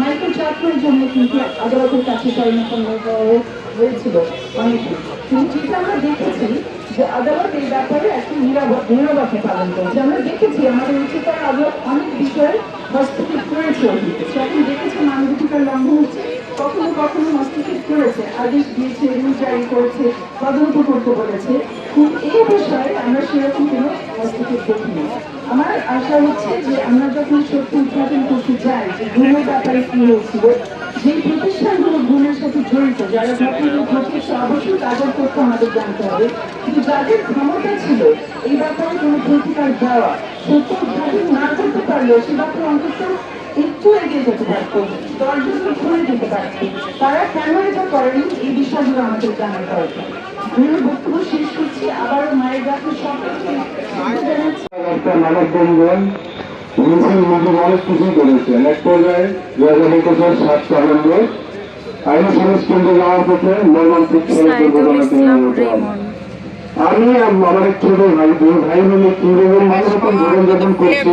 Michael চাকরির জন্য কিন্তু আদালতের কাছে হয়েছিল। অনেকে কিন্তু যেটা আমরা দেখেছি যে আদালত এই ব্যাপারে একটা নিরাপত্তা পালন করেছে। আমরা দেখেছি আমাদের উচ্চতর আদালত অনেক বিষয়ে হস্তক্ষেপ করেছে অতীতে। এখন দেখেছি মানবাধিকার লঙ্ঘন হচ্ছে, কখনো কখনো হস্তক্ষেপ করেছে। আদেশ দিয়েছে রুল জারি করেছে, তদন্ত করতে বলেছে। এই বিষয়ে সেরকম কোনো হস্তক্ষেপ দেখিনি আমার আশা হচ্ছে যে আমরা যখন সত্য উদ্ঘাটন করতে যাই, যে গুণের ব্যাপারে কি হয়েছিল যে প্রতিষ্ঠানগুলো গুণের সাথে জড়িত, যারা ঘটনা ঘটেছে অবশ্যই তাদের তথ্য আমাদের জানতে হবে, কিন্তু যাদের ক্ষমতা ছিল, এই ব্যাপারে কোনো প্রতিকার দেওয়া, সত্য উদ্ঘাটন না করতে পারলেও সে ব্যাপারে অন্তত একটু এগিয়ে যেতে পারতো দশজনকে খুলে দিতে পারতো। তারা কেন এটা করেনি, এই বিষয়গুলো আমাদের জানার দরকার আমি বক্তব্য শেষ করছি আবারও মায়ের কাছে সকলকে জানাচ্ছি মানব বন্ধন মিছিল মিটিং অনেক কিছুই করেছেন এক পর্যায়ে দু হাজার একুশের সাত নভেম্বর আইন সমাজ কেন্দ্রে যাওয়ার পথে মর্মান্তিক সড়ক দুর্ঘটনাতে আমি আমার এক ছোট ভাই দুই ভাই তিন রকম মানুষ জীবনযাপন করছি